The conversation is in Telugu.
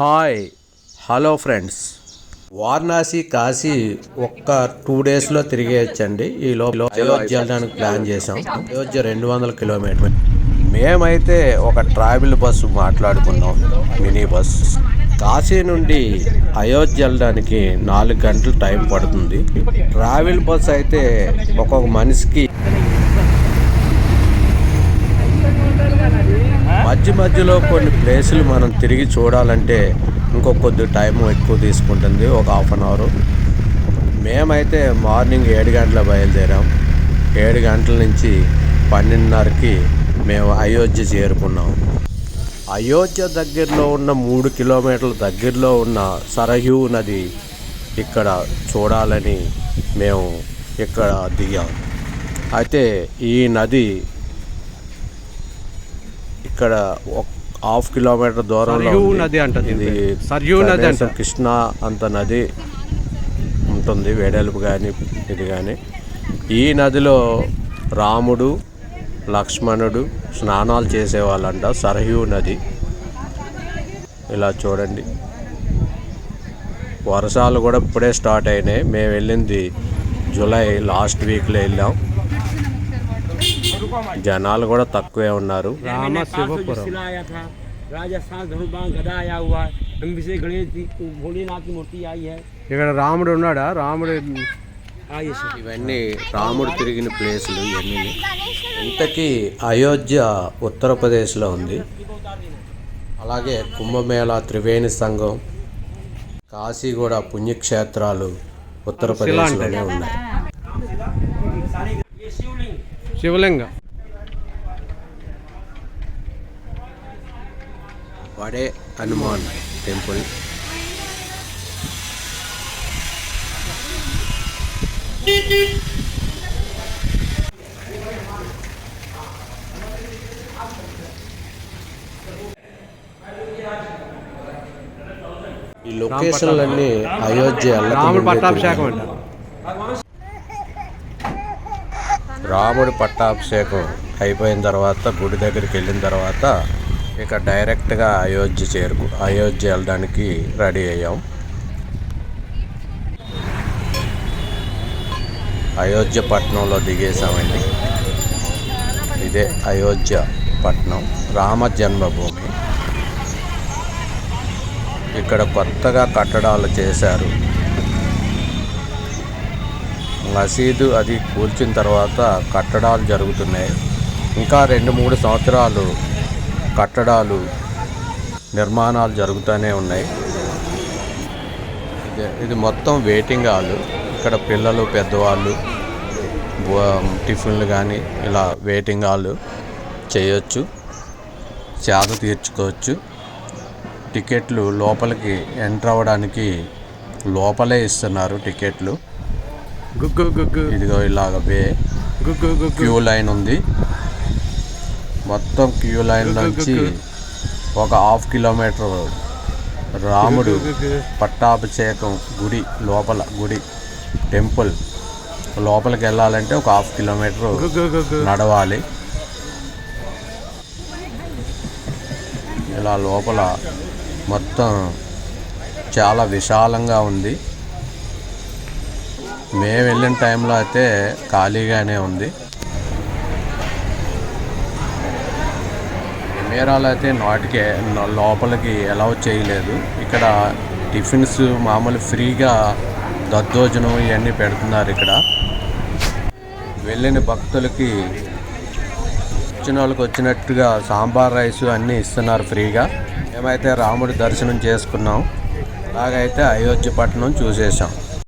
Hi hello friends. Varanasi Kashi ఒక్క టూ డేస్లో తిరిగేయచ్చండి. ఈ లోపల అయోధ్య వెళ్ళడానికి ప్లాన్ చేసాం అయోధ్య రెండు వందల కిలోమీటర్ మేమైతే ఒక ట్రావెల్ బస్సు మాట్లాడుకున్నాం మినీ బస్. కాశీ నుండి అయోధ్య వెళ్ళడానికి నాలుగు గంటలు టైం పడుతుంది. ట్రావెల్ బస్ అయితే ఒక్కొక్క మనిషికి మధ్య మధ్యలో కొన్ని ప్లేసులు మనం తిరిగి చూడాలంటే ఇంకో కొద్ది టైం ఎక్కువ తీసుకుంటుంది ఒక హాఫ్ అన్ అవర్. మేమైతే మార్నింగ్ ఏడు గంటల బయలుదేరాం. ఏడు గంటల నుంచి పన్నెండున్నరకి మేము అయోధ్య చేరుకున్నాం. అయోధ్య దగ్గరలో ఉన్న మూడు కిలోమీటర్ల దగ్గరలో ఉన్న సరయూ నది ఇక్కడ చూడాలని మేము ఇక్కడ దిగాం. అయితే ఈ నది ఇక్కడ హాఫ్ కిలోమీటర్ దూరంలో. నది ఇది సర్యూ నది అంట. కృష్ణా అంత నది ఉంటుంది వెడల్పు కానీ ఇది కానీ ఈ నదిలో రాముడు లక్ష్మణుడు స్నానాలు చేసేవాళ్ళంట సరయూ నది. ఇలా చూడండి. వర్షాలు కూడా ఇప్పుడే స్టార్ట్ అయినాయి. మేము వెళ్ళింది జూలై లాస్ట్ వీక్లో వెళ్ళాం. జనాలు కూడా తక్కువే ఉన్నారు. ఇక్కడ రాముడు ఉన్నాడా? రాముడు ఇవన్నీ రాముడు తిరిగిన ప్లేసులు ఇవన్నీ. ఇంతకీ అయోధ్య ఉత్తరప్రదేశ్లో ఉంది. అలాగే కుంభమేళా త్రివేణి సంఘం కాశీ కూడా పుణ్యక్షేత్రాలు ఉత్తరప్రదేశ్లోనే ఉన్నాయి. శివలింగ. వడే హనుమాన్ టెంపుల్. ఈ లొకేషన్లన్నీ అయోధ్య రాముడు పట్టాభిషేకం తిరిగాను. రాముడి పట్టాభిషేకం అయిపోయిన తర్వాత గుడి దగ్గరికి వెళ్ళిన తర్వాత ఇక డైరెక్ట్గా అయోధ్య చేరుకు అయోధ్య వెళ్ళడానికి రెడీ అయ్యాం. అయోధ్య పట్నంలో దిగేసామండి ఇదే అయోధ్య పట్నం రామ జన్మభూమి. ఇక్కడ కొత్తగా కట్టడాలు చేశారు మసీదు అది కూల్చిన తర్వాత కట్టడాలు జరుగుతున్నాయి. ఇంకా రెండు మూడు సంవత్సరాలు కట్టడాలు నిర్మాణాలు జరుగుతూనే ఉన్నాయి. ఇది మొత్తం వెయిటింగ్ హాల్. ఇక్కడ పిల్లలు పెద్దవాళ్ళు టిఫిన్లు కానీ ఇలా వెయిటింగ్ హాల్ చేయొచ్చు చేత తీర్చుకోవచ్చు. టికెట్లు లోపలికి ఎంటర్ అవ్వడానికి లోపలే ఇస్తున్నారు టికెట్లు. గుగ్గు గుగ్గు ఇదిగో ఇలాగ వే గుగ్గు గుగ్గు క్యూ లైన్ ఉంది మొత్తం క్యూ లైన్ నుంచి ఒక హాఫ్ కిలోమీటర్ రాముడు పట్టాభిషేకం గుడి లోపల గుడి టెంపుల్ లోపలికి వెళ్ళాలంటే ఒక హాఫ్ కిలోమీటర్ నడవాలి ఇలా లోపల మొత్తం చాలా విశాలంగా ఉంది మేము వెళ్ళిన టైంలో అయితే ఖాళీగానే ఉంది. కెమెరాలు అయితే నాటికే లోపలికి అలౌ చేయలేదు. ఇక్కడ టిఫిన్స్ మామూలు ఫ్రీగా దద్దోజనం ఇవన్నీ పెడుతున్నారు ఇక్కడ. వెళ్ళిన భక్తులకి వచ్చిన వాళ్ళకి వచ్చినట్టుగా సాంబార్ రైస్ అన్నీ ఇస్తున్నారు ఫ్రీగా. మేమైతే రాముడి దర్శనం చేసుకున్నాం. అలాగైతే అయోధ్య పట్టణం చూసేసాం